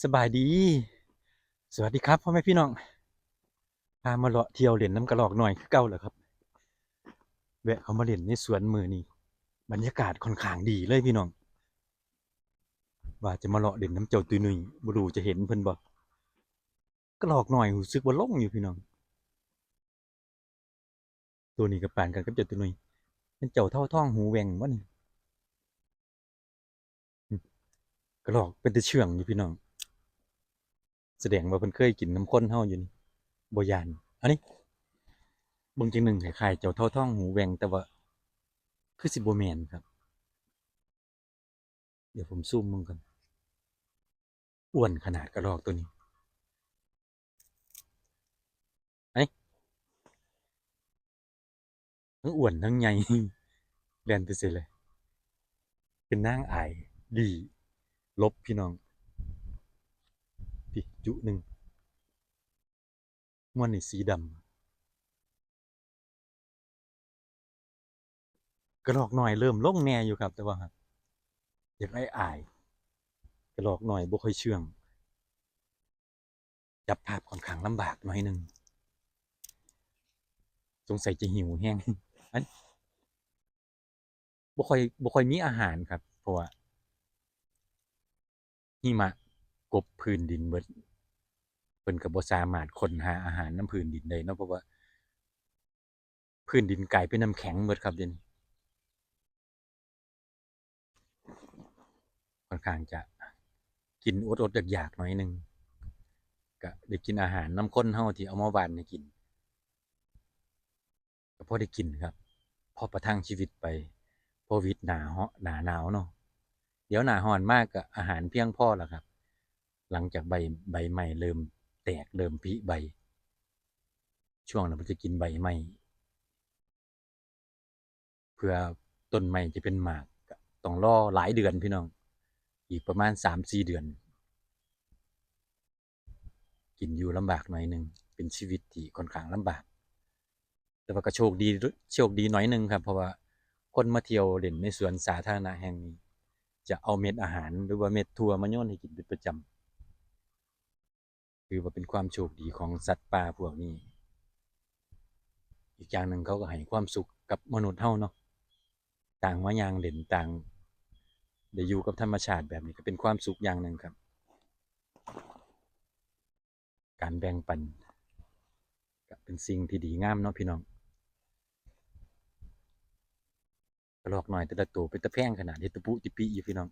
สบายดี สวัสดีครับพ่อแม่พี่น้อง พามาเลาะเที่ยวเล่นน้ำกระหรอกหน่อยคือเก่าเหรอครับแวะเขามาเล่นในสวนมือนี่บรรยากาศค่อนข้างดีเลยพี่น้อง ว่าจะมาเลาะเล่นน้ำเจ้าตุยนุยบ่รู้จะเห็นเพิ่นบ่กกระรอกหน่อยรู้สึกว่าลงอยู่พี่น้อง ตัวนี้ก็ปานกันกับเจ้าตุยนุยเป็นเจ้าเท่าท้องหูแหว่งวะนี่กระหรอกเป็นต่เชื่องอยู่พี่น้อง แสดงว่าเพิ่นเคยกินน้ำข้นเฮาอยู่นี่บ่ยานอันนี้บิ่งจังหนึ่งคล้ายๆเจ้าเท่าท้องหูแหวงแต่ว่า คือสิบ่แม่นครับ เดี๋ยวผมซูมมึงกันอ้วนขนาดกระรอกตัวนี้ไอ้ทั้งอ้วนทั้งใหญ่แล่นไปเสิเลย เป็นนางอายดี ลบพี่น้อง จุหนึ่งมวนนี่สีดำกระรอกหน่อยเริ่มลงแน่อยู่ครับ แต่ว่าครับอยากไอ้อายกระรอกหน่อยบ่ค่อยเชื่อง จับภาพค่อนข้างลำบากหน่อยหนึ่งสงสัยจะหิวแห้งอันบ่ค่อยบ่ค่อยมีอาหารครับ เพราะว่าหิมะกบพื้นดินเบิด เพิ่นก็บ่สามารถค้นหาอาหารน้ำพื้นดินได้เนาะเพราะว่า พื้นดินกลายเป็นน้ำแข็งเบิดครับเดนค่อนข้างจะกินอดๆอยากๆหน่อยนึงก็ได้กินอาหารน้ำข้นเฮาที่เอามาหวานให้กินก็พอได้กินครับพอประทังชีวิตไปโควิดหนาเฮาะหนาหนาวเนาะเดี๋ยวหนาร้อนมากก็อาหารเพียงพอแล้วครับ หลังจากใบใบใหม่เริ่ม แตกเริ่มผลิใบ ช่วงนั้นมันจะกินใบใหม่เพื่อต้นใหม่จะเป็นหมากต้องรอหลายเดือนพี่น้อง อีกประมาณสามสี่เดือน กินอยู่ลำบากหน่อยหนึ่งเป็นชีวิตที่ค่อนข้างลำบาก แต่ว่าก็โชคดีโชคดีหน่อยหนึ่งครับ เพราะว่าคนมาเที่ยวเล่นในสวนสาธารณะแห่งนี้ จะเอาเม็ดอาหารหรือว่าเม็ดทั่วมาโยนให้กินเป็นประจำ คือว่าเป็นความโชคดีของสัตว์ป่าพวกนี้ อีกอย่างหนึ่งเขาก็ให้ความสุขกับมนุษย์เฮาเนาะต่างมายางเล่นต่างได้อยู่กับธรรมชาติแบบนี้ก็เป็นความสุขอย่างหนึ่งครับ การแบ่งปันก็เป็นสิ่งที่ดีงามเนาะพี่น้องกระรอกหน่อยแต่ละตัวเป็นตะแพงขนาดเฮตะปุติปิอยู่พี่น้อง